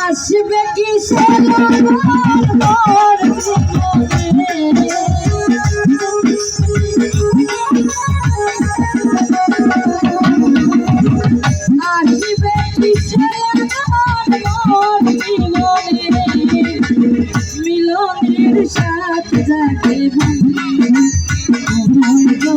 আসবে কি সে মিলনের সাথে জাগে বন্ধু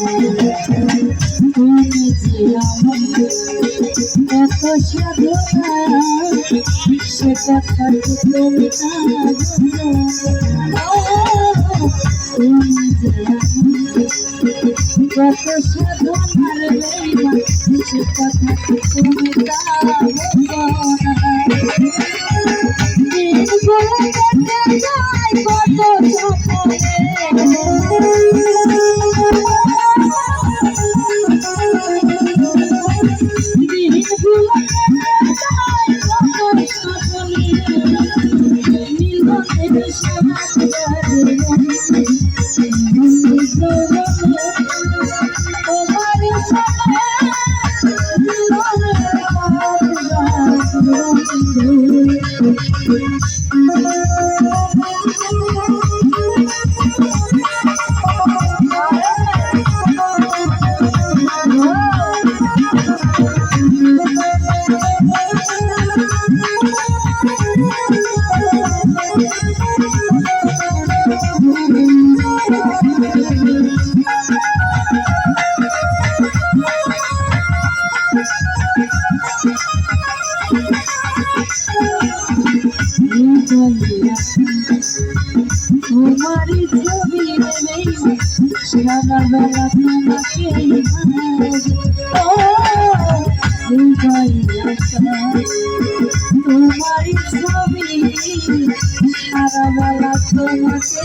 তুমি কত সাধনার বেইমা সেটা তুমি কত তোমারই ছবি সারা বেলা তোমাকে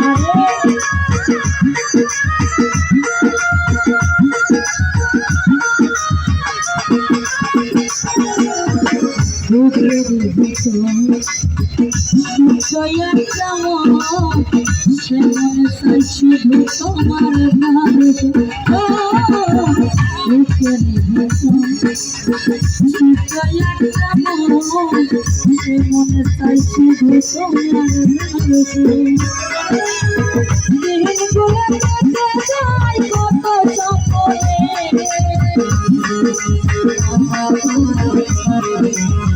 আরে শুধু তোমার মনে চাই শুধু তোমার কত সপনে